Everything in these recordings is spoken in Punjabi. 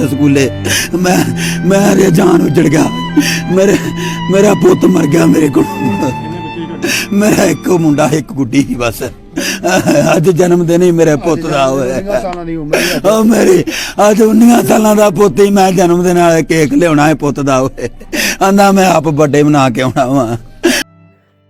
ਪੁੱਤ ਸਕੂਲੇ। ਮੈਂ ਮੈਂ ਰੇ ਜਾਨ ਉਜੜ ਗਿਆ। ਮੇਰੇ ਮੇਰਾ ਪੁੱਤ ਮਰ ਗਿਆ ਮੇਰੇ ਕੋਲ। ਮੇਰਾ ਇੱਕ ਮੁੰਡਾ ਇੱਕ ਗੁੱਡੀ ਸੀ ਬਸ। ਅੱਜ ਜਨਮ ਦਿਨ ਹੀ ਮੇਰੇ ਪੁੱਤ ਦਾ ਹੋਇਆ। ਹੀ। ਉਹ ਮੇਰੀ ਅੱਜ 19 ਸਾਲਾਂ ਦਾ ਪੁੱਤ ਹੀ ਮੈਂ ਜਨਮ ਦਿਨ ਵਾਲੇ ਕੇਕ ਲਿਆਉਣਾ ਹੈ ਪੁੱਤ ਦਾ ਹੋਏ ਆਂਦਾ ਮੈਂ ਆਪ ਵੱਡੇ ਬਣਾ ਕੇ ਆਉਣਾ ਵਾਂ।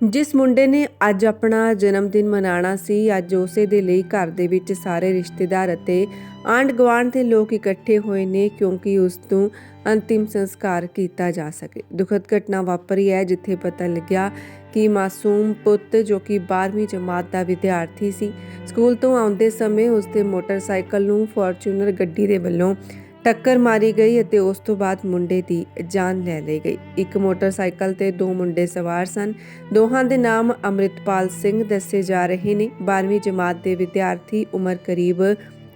ਜਿਸ ਮੁੰਡੇ ਨੇ ਅੱਜ ਆਪਣਾ ਜਨਮ ਦਿਨ ਮਨਾਉਣਾ ਸੀ, ਅੱਜ ਉਸੇ ਦੇ ਲਈ ਘਰ ਦੇ ਵਿੱਚ ਸਾਰੇ ਰਿਸ਼ਤੇਦਾਰ ਅਤੇ ਆਂਢ ਗੁਆਂਢ ਦੇ ਲੋਕ ਇਕੱਠੇ ਹੋਏ ਨੇ ਕਿਉਂਕਿ ਉਸ ਤੋਂ ਅੰਤਿਮ ਸੰਸਕਾਰ ਕੀਤਾ ਜਾ ਸਕੇ। ਦੁਖਦ ਘਟਨਾ ਵਾਪਰੀ ਹੈ, ਜਿੱਥੇ ਪਤਾ ਲੱਗਿਆ ਕਿ ਮਾਸੂਮ ਪੁੱਤ ਜੋ ਕਿ 12ਵੀਂ ਜਮਾਤ ਦਾ ਵਿਦਿਆਰਥੀ ਸੀ, ਸਕੂਲ ਤੋਂ ਆਉਂਦੇ ਸਮੇਂ ਉਸ ਦੇ ਮੋਟਰਸਾਈਕਲ ਨੂੰ ਫੋਰਚੂਨਰ ਗੱਡੀ ਦੇ ਵੱਲੋਂ ਟੱਕਰ ਮਾਰੀ ਗਈ ਅਤੇ ਉਸ ਤੋਂ ਬਾਅਦ ਮੁੰਡੇ ਦੀ ਜਾਨ ਲੈ ਲਈ ਗਈ। ਇੱਕ ਮੋਟਰਸਾਈਕਲ ਤੇ ਦੋ ਮੁੰਡੇ ਸਵਾਰ ਸਨ। ਦੋਹਾਂ ਦੇ ਨਾਮ ਅੰਮ੍ਰਿਤਪਾਲ ਸਿੰਘ ਦੱਸੇ ਜਾ ਰਹੇ ਨੇ। 12ਵੀਂ ਜਮਾਤ ਦੇ ਵਿਦਿਆਰਥੀ ਉਮਰ ਕਰੀਬ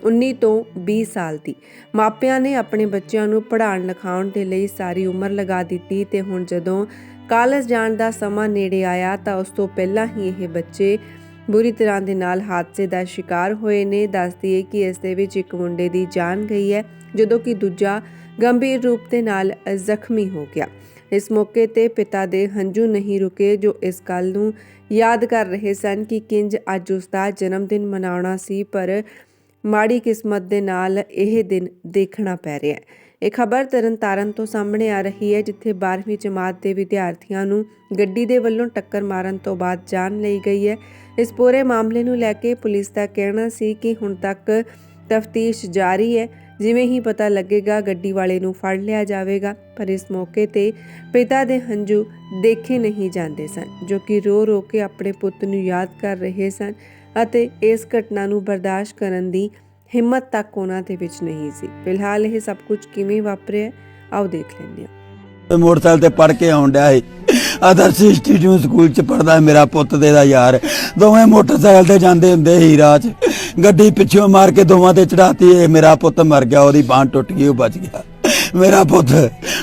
19 ਤੋਂ 20 ਸਾਲ ਦੀ। ਮਾਪਿਆਂ ਨੇ ਆਪਣੇ ਬੱਚਿਆਂ ਨੂੰ ਪੜ੍ਹਾਉਣ ਲਿਖਾਉਣ ਦੇ ਲਈ ਸਾਰੀ ਉਮਰ ਲਗਾ ਦਿੱਤੀ ਤੇ ਹੁਣ ਜਦੋਂ ਕਾਲਜ ਜਾਣ ਦਾ ਸਮਾਂ ਨੇੜੇ ਆਇਆ ਤਾਂ ਉਸ ਤੋਂ ਪਹਿਲਾਂ ਹੀ ਇਹ ਬੱਚੇ ਬੁਰੀ ਤਰ੍ਹਾਂ ਦੇ ਨਾਲ ਹਾਦਸੇ ਦਾ ਸ਼ਿਕਾਰ ਹੋਏ ਨੇ। ਦੱਸਦੀ ਹੈ ਕਿ ਇਸ ਦੇ ਵਿੱਚ ਇੱਕ ਮੁੰਡੇ ਦੀ ਜਾਨ ਗਈ ਹੈ, ਜਦੋਂ ਕਿ ਦੂਜਾ ਗੰਭੀਰ ਰੂਪ ਦੇ ਨਾਲ ਜ਼ਖਮੀ ਹੋ ਗਿਆ। ਇਸ ਮੌਕੇ ਤੇ ਪਿਤਾ ਦੇ ਹੰਝੂ ਨਹੀਂ ਰੁਕੇ, ਜੋ ਇਸ ਗੱਲ ਨੂੰ ਯਾਦ ਕਰ ਰਹੇ ਸਨ ਕਿ ਕਿੰਜ ਅੱਜ ਉਸ ਦਾ ਜਨਮ ਦਿਨ ਮਨਾਉਣਾ ਸੀ, ਪਰ ਮਾੜੀ ਕਿਸਮਤ ਦੇ ਨਾਲ ਇਹ ਦਿਨ ਦੇਖਣਾ ਪੈ ਰਿਹਾ ਹੈ। ਇਹ ਖਬਰ ਤਰਨਤਾਰਨ ਤੋਂ ਸਾਹਮਣੇ ਆ ਰਹੀ ਹੈ, ਜਿੱਥੇ 12ਵੀਂ ਜਮਾਤ ਦੇ ਵਿਦਿਆਰਥੀਆਂ ਨੂੰ ਗੱਡੀ ਦੇ ਵੱਲੋਂ ਟੱਕਰ ਮਾਰਨ ਤੋਂ ਬਾਅਦ ਜਾਨ ਲਈ ਗਈ ਹੈ। ਇਸ ਪੂਰੇ ਮਾਮਲੇ ਨੂੰ ਲੈ ਕੇ ਪੁਲਿਸ ਦਾ ਕਹਿਣਾ ਸੀ ਕਿ ਹੁਣ ਤੱਕ ਤਫਤੀਸ਼ ਜਾਰੀ ਹੈ। ਜਿਵੇਂ ਹੀ ਪਤਾ ਲੱਗੇਗਾ, ਗੱਡੀ ਵਾਲੇ ਨੂੰ ਫੜ ਲਿਆ ਜਾਵੇਗਾ, ਪਰ ਇਸ ਮੌਕੇ ਤੇ ਪਿਤਾ ਦੇ ਹੰਝੂ ਦੇਖੇ ਨਹੀਂ ਜਾਂਦੇ ਸਨ, ਜੋ ਕਿ ਰੋ ਰੋ ਕੇ ਆਪਣੇ ਪੁੱਤ ਨੂੰ ਯਾਦ ਕਰ ਰਹੇ ਸਨ। ਅਤੇ ਇਸ ਘਟਨਾ ਨੂੰ ਬਰਦਾਸ਼ਤ ਕਰਨ ਦੀ ਹਿੰਮਤ ਤੱਕ ਉਹਨਾਂ ਦੇ ਵਿੱਚ ਨਹੀਂ ਸੀ। ਫਿਲਹਾਲ ਇਹ ਸਭ ਕੁਝ ਕਿਵੇਂ ਵਾਪਰਿਆ, ਆਓ ਦੇਖ ਲੈਂਦੇ ਹਾਂ। ਤੇ ਮੋਟਰਸਾਈਕਲ ਤੇ ਪੜ ਕੇ ਆਉਣ ਡਿਆ ਸੀ। ਆਦਰਸ਼ ਇੰਸਟੀਚਿਊਟ ਸਕੂਲ ਚ ਪੜਦਾ ਮੇਰਾ ਪੁੱਤ ਦੇ ਦਾ ਯਾਰ। ਦੋਵੇਂ ਮੋਟਰਸਾਈਕਲ ਤੇ ਜਾਂਦੇ ਹੁੰਦੇ ਸੀ ਰਾਹ ਚ। ਗੱਡੀ ਪਿੱਛੋਂ ਮਾਰ ਕੇ ਦੋਵਾਂ ਤੇ ਚੜਾਤੀ ਇਹ ਮੇਰਾ ਪੁੱਤ ਮਰ ਗਿਆ, ਉਹਦੀ ਬਾਂਹ ਟੁੱਟ ਗਈ, ਉਹ ਬਚ ਗਿਆ। ਮੇਰਾ ਪੁੱਤ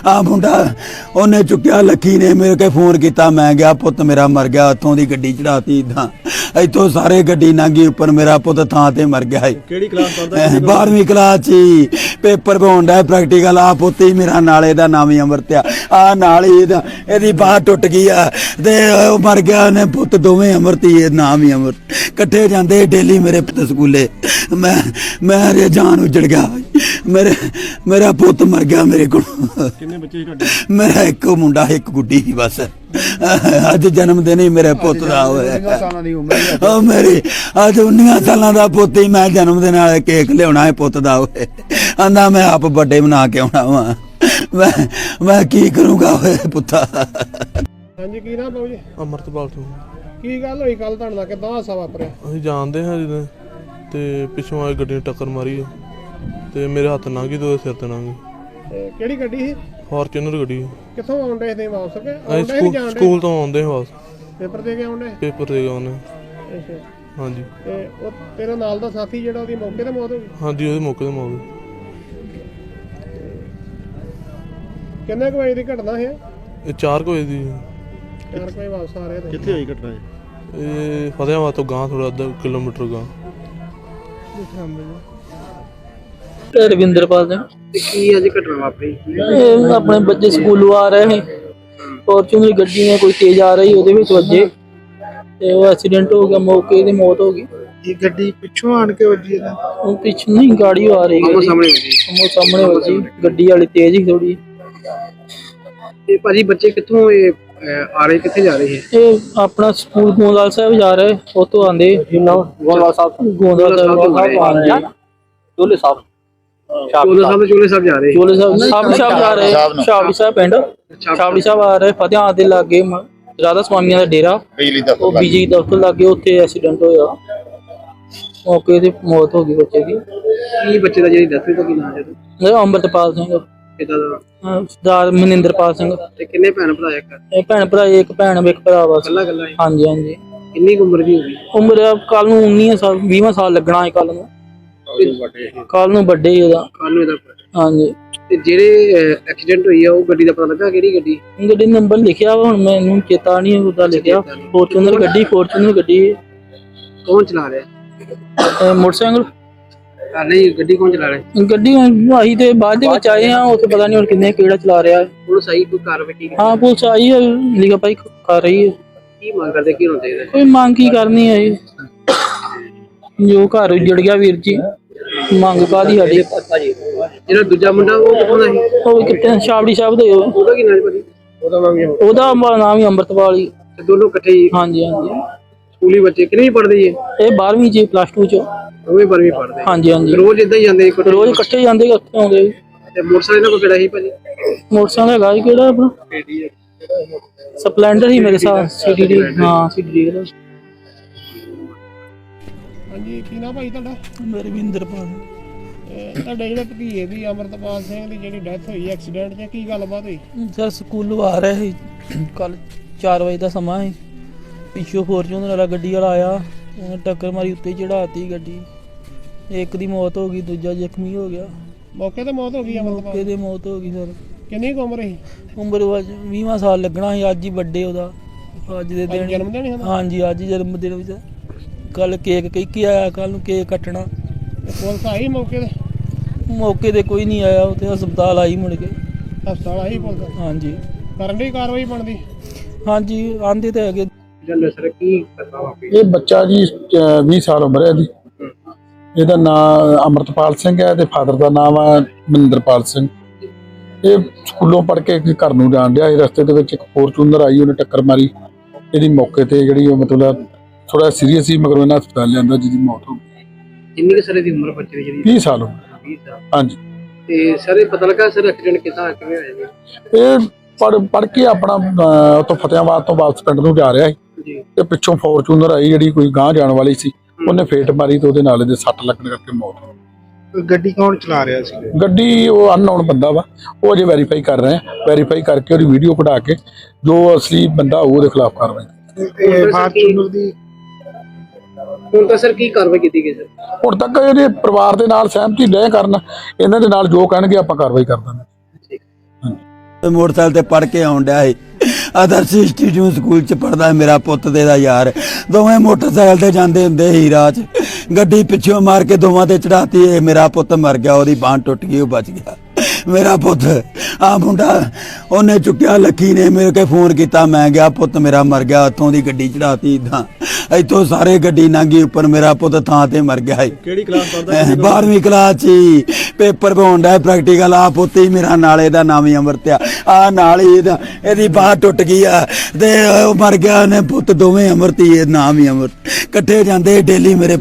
ਆ ਮੁੰਡਾ ਉਹਨੇ ਚੁੱਕਿਆ ਲੱਖੀ ਨੇ ਮੇਰੇ ਕੇ ਫੋਨ ਕੀਤਾ ਮੈਂ ਗਿਆ ਪੁੱਤ ਮੇਰਾ ਮਰ ਗਿਆ ਉੱਥੋਂ ਦੀ ਗੱਡੀ ਚੜਾਤੀ ਇਦਾਂ। ਇੱਥੋਂ ਸਾਰੇ ਗੱਡੀ ਲੰਘੀ ਉੱਪਰ ਮੇਰਾ ਪੁੱਤ ਥਾਂ ਤੇ ਮਰ ਗਿਆ ਕਿਹੜੀ ਕਲਾਸ ਪੜਦਾ 12ਵੀਂ ਕਲਾਸ ਚ ਪੇਪਰ ਪਾਉਂਦਾ ਪ੍ਰੈਕਟੀਕਲ ਆ ਪੁੱਤ ਹੀ ਮੇਰਾ ਨਾਲ ਇਹਦਾ ਨਾਮ ਹੀ ਅਮਰਤਿਆ। ਆ ਨਾਲ ਹੀ ਇਹਦਾ ਇਹਦੀ ਬਾਹ ਟੁੱਟ ਗਈ ਆ। ਤੇ ਉਹ ਮਰ ਗਿਆ ਉਹਨੇ ਪੁੱਤ ਦੋਵੇਂ ਅਮਰਤੀ ਇਹ ਨਾਮ ਹੀ ਅਮਰ। ਇਕੱਠੇ ਜਾਂਦੇ ਡੇਲੀ ਮੇਰੇ ਪੁੱਤ ਸਕੂਲੇ। ਮੈਂ ਮੈਂ ਰੇ ਜਾਨ ਉਜੜ ਗਿਆ। ਮੇਰੇ ਮੇਰਾ ਪੁੱਤ ਮਰ ਗਿਆ ਮੇਰੇ ਕੋਲ। ਕਿੰਨੇ ਬੱਚੇ ਸੀ ਤੁਹਾਡੇ? ਮੇਰਾ ਇੱਕ ਮੁੰਡਾ ਇੱਕ ਗੁੱਡੀ ਸੀ ਬਸ। ਅੱਜ ਜਨਮ ਦਿਨ ਹੀ ਮੇਰੇ ਪੁੱਤ ਦਾ ਹੋਇਆ। ਸਾਲਾਂ ਦੀ ਉਮਰ ਹੀ ਉਹ ਮੇਰੀ ਅੱਜ 19 ਸਾਲਾਂ ਦਾ ਪੁੱਤ ਹੀ ਮੈਂ ਜਨਮ ਦਿਨ ਵਾਲੇ ਕੇਕ ਲਿਆਉਣਾ ਹੈ ਪੁੱਤ ਦਾ ਹੋਏ ਆਂਦਾ ਮੈਂ ਆਪ ਵੱਡੇ ਬਣਾ ਕੇ ਆਉਣਾ ਵਾਂ। ਮੈਂ ਮੈਂ ਕੀ ਕਰੂੰਗਾ ਓਏ ਪੁੱਤਾ? ਹਾਂਜੀ ਕੀ ਨਾਮ ਬਾਬੂ ਜੀ? ਅਮਰਤਪਾਲ ਸਿੰਘ। ਕੀ ਗੱਲ ਹੋਈ? ਕੱਲ ਤੁਹਾਡੇ ਨਾਲ ਕਿਦਾਂ ਹਾਸਾ ਵਾਪਰਿਆ? ਅਸੀਂ ਜਾਣਦੇ ਹਾਂ ਜਦੋਂ ਤੇ ਪਿੱਛੋਂ ਆਏ ਗੱਡੀ ਨੇ ਟੱਕਰ ਮਾਰੀ ਆ। ਤੇ ਮੇਰੇ ਹੱਥ ਲੰਘ ਗਈ ਤੇ ਉਹਦੇ ਸਿਰ ਤੇ ਲੰਘ ਗਈ ਤੇ ਕਿਹੜੀ ਗੱਡੀ ਸੀ? ਫੋਰਚੂਨਰ ਗੱਡੀ। ਕਿੱਥੋਂ ਆਉਂਦੇ ਸੀ ਵਾਪਸ ਕੇ? ਅਸੀਂ ਆਉਂਦੇ ਸੀ ਸਕੂਲ ਤੋਂ ਆਉਂਦੇ ਹਾਂ ਬਸ ਪੇਪਰ ਦੇ ਕੇ ਆਉਂਦੇ ਪੇਪਰ ਦੇ ਅੱਛਾ। ਹਾਂਜੀ। ਤੇ ਉਹ ਤੇਰੇ ਨਾਲ ਦਾ ਸਾਥੀ ਜਿਹੜਾ ਉਹਦੀ ਮੌਕੇ ਤੇ ਮੌਤ ਹੋ ਗਈ? ਹਾਂਜੀ ਉਹਦੇ ਮੌਕੇ ਤੇ ਮੌਤ ਹੋਈ। ਕਿੰਨੇ ਕੁ ਵਜੇ ਦੀ ਘਟਨਾ ਹੈ ਇਹ? 4 ਵਜੇ ਦੀ। ਚਾਰ ਕੁ ਵਜੇ ਵਾਪਸ ਆ ਰਹੇ ਤੇ ਕਿੱਥੇ ਹੋਈ ਘਟਨਾ ਇਹ? ਫਤਿਆਬਾਦ ਤੋਂ ਗਾਂ ਥੋੜਾ ਅੱਧਾ ਕਿਲੋਮੀਟਰ ਗਾਂ ਰਵਿੰਦਰਪਾਲ ਸਿੰਘ ਕੀ ਅੱਜ ਘਟਨਾ ਵਾਪਰੀ? ਇਹ ਆਪਣੇ ਬੱਚੇ ਸਕੂਲੋਂ ਆ ਰਹੇ ਸੀ। ਫੋਰਚੂਨਰ ਗੱਡੀ ਨੇ ਕੋਈ ਤੇਜ਼ ਆ ਰਹੀ ਉਹਦੇ ਵਿੱਚ ਵੱਜੇ। ਤੇ ਉਹ ਐਕਸੀਡੈਂਟ ਹੋ ਗਿਆ ਮੌਕੇ ਦੀ ਮੌਤ ਹੋ ਗਈ। ਇਹ ਗੱਡੀ ਪਿੱਛੋਂ ਆਣ ਕੇ ਵੱਜੀ ਇਹਦਾ? ਉਹ ਪਿੱਛੇ ਨਹੀਂ ਗਾੜੀ ਆ ਰਹੀ ਗੱਡੀ। ਸਾਹਮਣੇ ਵੱਜੀ। ਉਹ ਸਾਹਮਣੇ ਵੱਜੀ। ਗੱਡੀ ਵਾਲੀ ਤੇਜ਼ ਹੀ ਥੋੜੀ ਤੇ ਭਾਜੀ ਬੱਚੇ ਕਿੱਥੋਂ ਇਹ ਆ ਰਹੇ ਕਿੱਥੇ ਜਾ ਰਹੇ ਹੈ ਇਹ ਆਪਣਾ ਸਕੂਲ ਗੋਂਦਵਾਲ ਸਾਹਿਬ ਜਾ ਰਹੇ ਉਹ ਤੋਂ ਆਂਦੇ ਗੋਂਦਵਾਲ ਸਾਹਿਬ। ਗੋਂਦਵਾਲ ਸਾਹਿਬ। ਆਂਦੇ ਚੋਲੇ ਸਾਹਿਬ। ਚੋਲੇ ਸਾਹਿਬ ਚੋਲੇ ਸਾਹਿਬ ਜਾ ਰਹੇ ਚੋਲੇ ਸਾਹਿਬ ਸਾਹਿਬ ਸਾਹਿਬ ਜਾ ਰਹੇ ਸ਼ਾਬੜੀ ਸਾਹਿਬ ਪਿੰਡ। ਸ਼ਾਬੜੀ ਸਾਹਿਬ ਆ ਰਹੇ ਫਤਿਆਬਾਦ ਦੇ ਲਾਗੇ ਰਾਧਾ ਸਵਾਮੀਆਂ ਦਾ ਡੇਰਾ। ਬਿਜਲੀ ਦਾ ਉਹ ਬੀਜੀ ਦਫ਼ਤਰ ਲੱਗੇ ਉੱਥੇ ਐਕਸੀਡੈਂਟ ਹੋਇਆ। ਮੌਕੇ ਤੇ ਮੌਤ ਹੋ ਗਈ ਬੱਚੇ ਦੀ। ਕੀ ਬੱਚੇ ਦਾ ਜਿਹੜੀ ਡੈਥ ਹੋਈ ਤਾਂ ਕੀ ਨਾਮ ਹੈ ਇਹ ਅੰਮ੍ਰਿਤਪਾਲ ਸਿੰਘ। ਪਿਤਾ ਦਾ? ਸਰਦਾਰ ਮਨਿੰਦਰਪਾਲ ਸਿੰਘ। ਤੇ ਕਿੰਨੇ ਭੈਣ ਭਰਾ ਇੱਕ ਇਹ ਭੈਣ ਭਰਾ ਇੱਕ ਭੈਣ ਇੱਕ ਭਰਾ ਬਸ ਕੱਲਾ ਕੱਲਾ ਹਾਂਜੀ ਹਾਂਜੀ। ਕਿੰਨੀ ਉਮਰ ਦੀ ਹੋਗੀ ਉਮਰ ਕੱਲ ਨੂੰ 19 ਸਾਲ 20 ਸਾਲ ਲੱਗਣਾ ਹੈ ਕੱਲ ਨੂੰ। ਕੱਲ ਨੂੰ ਵੱਡੇ ਹੀ ਉਹਦਾ। ਕੱਲ ਨੂੰ ਇਹਦਾ ਹਾਂਜੀ। ਤੇ ਜਿਹੜੇ ਐਕਸੀਡੈਂਟ ਹੋਈ ਆ ਉਹ ਗੱਡੀ ਦਾ ਪਤਾ ਲੱਗਾ ਕਿਹੜੀ ਗੱਡੀ? ਗੱਡੀ ਨੰਬਰ ਲਿਖਿਆ ਵਾ ਹੁਣ ਮੈਨੂੰ ਚੇਤਾ ਨਹੀਂ ਉਹਦਾ ਲਿਖਿਆ। ਫੋਰਚੂਨਰ ਗੱਡੀ ਫੋਰਚੂਨਰ ਗੱਡੀ। ਕੌਣ ਚਲਾ ਰਿਹਾ? ਮੋਟਰਸਾਈਕਲ। ਆ ਨਹੀਂ ਗੱਡੀ ਕੌਣ ਚਲਾ ਰਿਹਾ? ਗੱਡੀ ਤੇ ਬਾਅਦ ਦੇ ਵਿੱਚ ਆਏ ਆ ਉੱਥੇ ਪਤਾ ਨਹੀਂ ਹੁਣ ਕਿੰਨੇ ਕਿਹੜਾ ਚਲਾ ਰਿਹਾ। ਹੈ। ਪੁਲਿਸ ਆਈ ਕੋਈ ਕਾਰਵਾਈ ਹਾਂ ਪੁਲਿਸ ਆਈ ਹੈ ਲਿਖਾ ਭਾਈ ਕਰ ਰਹੀ ਹੈ ਕੀ ਮੰਗ ਕਰਦੇ ਕੀ ਹੋਣਾ ਚਾਹੀਦਾ ਕੋਈ ਮੰਗ ਕੀ ਕਰਨੀ ਹੈ ਜੀ? ਜੋ ਘਰ ਉਜੜ ਗਿਆ ਵੀਰ ਜੀ। ਮੰਗ ਕਾਦੀ ਸਾਡੀ। ਜਿਹੜਾ ਦੂਜਾ ਮੁੰਡਾ ਉਹ ਕਿੱਥੋਂ ਦਾ ਸੀ? ਉਹ ਕਿੱਥੇ ਛਾਬੜੀ ਸਾਹਿਬ ਦੇ ਉਹ। ਉਹਦਾ ਕੀ ਨਾਮ ਹੈ ਭਾਜੀ? ਉਹਦਾ ਨਾਮ ਹੀ ਉਹਦਾ ਮ- ਨਾਮ ਹੀ ਅੰਮ੍ਰਿਤਪਾਲ ਜੀ। ਤੇ ਦੋਨੋਂ ਇਕੱਠੇ ਹੀ ਹਾਂਜੀ ਹਾਂਜੀ। ਸਕੂਲੀ ਬੱਚੇ ਕਿੰਨੀ ਪੜ੍ਹਦੇ ਜੀ? ਇਹ 12ਵੀਂ ਚ ਪਲੱਸ 2 ਚ। ਉਹ ਵੀ ਬਾਰਵੀਂ ਪੜ੍ਹਦੇ ਹਾਂਜੀ ਹਾਂਜੀ। ਰੋਜ਼ ਇਦਾਂ ਹੀ ਜਾਂਦੇ ਇਕੱਠੇ। ਰੋਜ਼ ਇਕੱਠੇ ਜਾਂਦੇ ਇਕੱਠੇ ਆਉਂਦੇ ਤੇ ਮੋਟਰਸਾਈਕਲ ਨਾਲ ਕੋਈ ਕਿਹੜਾ ਸੀ ਭਾਜੀ? ਮੋਟਰਸਾਈਕਲ ਹੈਗਾ ਜੀ ਕਿਹੜਾ ਆਪਣਾ? ਸਪਲੈਂਡਰ ਹੀ ਮੇਰੇ ਸਾਹ ਸੀਡੀ ਹਾਂ ਸੀਡੀ ਦਾ ਹਾਂਜੀ ਕੀ ਨਾਮ ਭਾਈ ਤੁਹਾਡਾ? ਰਵਿੰਦਰਪਾਲ ਇਹ ਤੁਹਾਡੇ ਜਿਹੜੇ ਭਤੀਜੇ ਦੀ ਅਮਰਤਪਾਲ ਸਿੰਘ ਦੀ ਜਿਹੜੀ ਡੈਥ ਹੋਈ ਐਕਸੀਡੈਂਟ 'ਚ ਕੀ ਗੱਲਬਾਤ ਹੋਈ? ਸਰ ਸਕੂਲੋਂ ਆ ਰਿਹਾ ਸੀ। ਕੱਲ 4 ਵਜੇ ਦਾ ਸਮਾਂ ਸੀ। ਪਿੱਛੋਂ ਫੋਰਚੂਨਰ ਵਾਲਾ ਗੱਡੀ ਵਾਲਾ ਆਇਆ। ਉਹਨੇ ਟੱਕਰ ਮਾਰੀ ਉੱਤੇ ਚੜਾਤੀ ਗੱਡੀ। ਇੱਕ ਦੀ ਮੌਤ ਹੋ ਗਈ ਦੂਜਾ ਜ਼ਖਮੀ ਹੋ ਗਿਆ। ਮੌਕੇ ਤੇ ਮੌਤ ਹੋ ਗਈ ਅਮਰਤਪਾਲ? ਮੌਕੇ ਤੇ ਮੌਤ ਹੋ ਗਈ ਸਰ। ਕਿੰਨੀ ਕੁ ਉਮਰ ਸੀ? ਉਮਰ ਉਹ 20ਵਾਂ ਸਾਲ ਲੱਗਣਾ ਸੀ। ਅੱਜ ਹੀ ਵੱਡੇ ਉਹਦਾ। ਅੱਜ ਦੇ ਦਿਨ ਜਨਮ ਦਿਨ ਸੀ ਉਹਦਾ? ਹਾਂਜੀ ਅੱਜ ਹੀ ਜਨਮ ਦਿਨ ਵਿੱਚ ਕੱਲ ਕੇਕ ਕਹਿ ਕੇ ਆਇਆ ਕੱਲ ਨੂੰ ਕੇਕ ਕੱਟਣਾ। ਪੁਲਿਸ ਆਈ ਮੌਕੇ ਤੇ? ਮੌਕੇ ਤੇ ਕੋਈ ਨਹੀਂ ਆਇਆ ਉੱਥੇ ਹਸਪਤਾਲ ਆਈ ਮੁੜ ਕੇ। ਹਸਪਤਾਲ ਆਈ ਪੁਲਿਸ ਹਾਂਜੀ। ਕਰਨ ਦੀ ਕਾਰਵਾਈ ਬਣਦੀ? ਹਾਂਜੀ ਆਂਦੇ ਤੇ ਹੈਗੇ। ਜਨ ਸਰ ਕੀ ਕਰਨਾ ਵਾਪੀ ਇਹ ਬੱਚਾ ਜੀ ਅਹ 20 ਸਾਲ ਉਮਰ ਹੈ ਇਹਦੀ। ਇਹਦਾ ਨਾਮ ਅਮਰਤਪਾਲ ਸਿੰਘ ਹੈ ਤੇ ਫਾਦਰ ਦਾ ਨਾਮ ਹੈ ਮਨਿੰਦਰਪਾਲ ਸਿੰਘ। ਇਹ ਸਕੂਲੋਂ ਪੜ੍ਹ ਕੇ ਘਰ ਨੂੰ ਜਾਣ ਡਿਆ ਸੀ ਰਸਤੇ ਦੇ ਵਿੱਚ ਇੱਕ ਫੋਰਚੂਨਰ ਆਈ ਉਹਨੇ ਟੱਕਰ ਮਾਰੀ। ਇਹਦੀ ਮੌਕੇ ਤੇ ਜਿਹੜੀ ਉਹ ਮਤਲਬ ਥੋੜਾ ਸੀਰੀਅਸ ਸੀ ਮਗਰ ਇਹਨਾਂ ਹਸਪਤਾਲ ਲਿਆਂਦਾ ਜਿਹਦੀ ਮੌਤ ਹੋ ਗਈ। ਕਿੰਨੀ ਕੁ ਸਾਰੇ ਦੀ ਉਮਰ ਬੱਚੇ ਦੀ ਜਿਹੜੀ? 20 ਸਾਲ ਉਮਰ 20 ਸਾਲ। ਹਾਂਜੀ। ਤੇ ਸਰ ਇਹ ਪਤਾ ਲੱਗਾ ਸਰ ਐਕਸੀਡੈਂਟ ਕਿੱਦਾਂ ਕਿਵੇਂ ਹੋਇਆ ਜੀ? ਇਹ ਪੜ ਪੜ ਕੇ ਆਪਣਾ ਉੱਥੋਂ ਫਤਿਆਬਾਦ ਤੋਂ ਵਾਪਸ ਪਿੰਡ ਨੂੰ ਜਾ ਰਿਹਾ ਸੀ। ਜੀ। ਤੇ ਪਿੱਛੋਂ ਫੋਰਚੂਨਰ ਆਈ ਜਿਹੜੀ ਕੋਈ ਗਾਂਹ ਜਾਣ ਵਾਲੀ ਸੀ ਉਹਨੇ ਫੇਟ ਮਾਰੀ ਤੇ ਉਹਦੇ ਨਾਲ ਇਹਦੇ ਸੱਟ ਲੱਗਣ ਕਰਕੇ ਮੌਤ ਹੋ ਗਈ। ਗੱਡੀ ਕੌਣ ਚਲਾ ਰਿਹਾ ਸੀ? ਗੱਡੀ ਉਹ ਅਨਨੋਨ ਬੰਦਾ ਵਾ। ਉਹ ਅਜੇ ਵੈਰੀਫਾਈ ਕਰ ਰਹੇ ਆ ਵੈਰੀਫਾਈ ਕਰਕੇ ਉਹਦੀ ਵੀਡੀਓ ਕਢਾ ਕੇ ਜੋ ਅਸਲੀ ਬੰਦਾ ਉਹਦੇ ਖਿਲਾਫ ਕਾਰਵਾਈ। ਇਹ ਫਾਰਚੂਨਰ ਦੀ ਹੁਣ ਤਾਂ ਸਰ ਕੀ ਕਾਰਵਾਈ ਕੀਤੀ ਗਈ ਸਰ? ਹੁਣ ਤੱਕ ਇਹਦੇ ਪਰਿਵਾਰ ਦੇ ਨਾਲ ਸਹਿਮਤੀ ਲੈ ਕਰਨ ਇਹਨਾਂ ਦੇ ਨਾਲ ਜੋ ਕਹਿਣਗੇ ਆਪਾਂ ਕਾਰਵਾਈ ਕਰ ਦਾਂਗੇ। ਤੇ ਮੋਟਰਸਾਈਕਲ ਤੇ ਪੜ ਕੇ ਆਉਣ ਡਿਆ ਸੀ। ਆਦਰਸ਼ ਇੰਸਟੀਚਿਊਟ ਸਕੂਲ ਚ ਪੜਦਾ ਮੇਰਾ ਪੁੱਤ ਤੇ ਦਾ ਯਾਰ। ਦੋਵੇਂ ਮੋਟਰਸਾਈਕਲ ਤੇ ਜਾਂਦੇ ਹੁੰਦੇ ਸੀ ਰਾਹ ਚ। ਗੱਡੀ ਪਿੱਛੋਂ ਮਾਰ ਕੇ ਦੋਵਾਂ ਤੇ ਚੜਾਤੀ ਇਹ ਮੇਰਾ ਪੁੱਤ ਮਰ ਗਿਆ ਉਹਦੀ ਬਾਂਹ ਟੁੱਟ ਗਈ ਉਹ ਬਚ ਗਿਆ। ਮੇਰਾ ਪੁੱਤ ਆ ਮੁੰਡਾ ਉਹਨੇ ਚੁੱਕਿਆ ਲੱਕੀ ਨੇ ਮੇਰੇ ਕੇ ਫੋਨ ਕੀਤਾ। ਮੈਂ ਗਿਆ ਪੁੱਤ ਮੇਰਾ ਮਰ ਗਿਆ ਉੱਥੋਂ ਦੀ ਗੱਡੀ ਚੜਾਤੀ ਇਦਾਂ। ਇੱਥੋਂ ਸਾਰੇ ਗੱਡੀ ਲੰਘੀ ਉੱਪਰ ਮੇਰਾ ਪੁੱਤ ਥਾਂ ਤੇ ਮਰ ਗਿਆ ਕਿਹੜੀ ਕਲਾਸ ਪੜਦਾ 12ਵੀਂ ਕਲਾਸ ਚ ਹੀ ਪੇਪਰ ਪਾਉਂਦਾ ਪ੍ਰੈਕਟੀਕਲ ਆ ਪੁੱਤ ਹੀ ਮੇਰਾ ਨਾਲੇ ਦਾ ਨਾਮ ਹੀ ਅਮਰਤਿਆ ਆ। ਨਾਲ ਹੀ ਇਹਦਾ ਇਹਦੀ ਬਾਹ ਟੁੱਟ ਗਈ ਆ। ਤੇ ਉਹ ਮਰ ਗਿਆ ਉਹਨੇ ਪੁੱਤ ਦੋਵੇਂ ਅਮਰਤੀ ਇਹ ਨਾਮ ਹੀ ਅਮਰ ਇਕੱਠੇ ਜਾਂਦੇ ਡੇਲੀ ਮੇਰੇ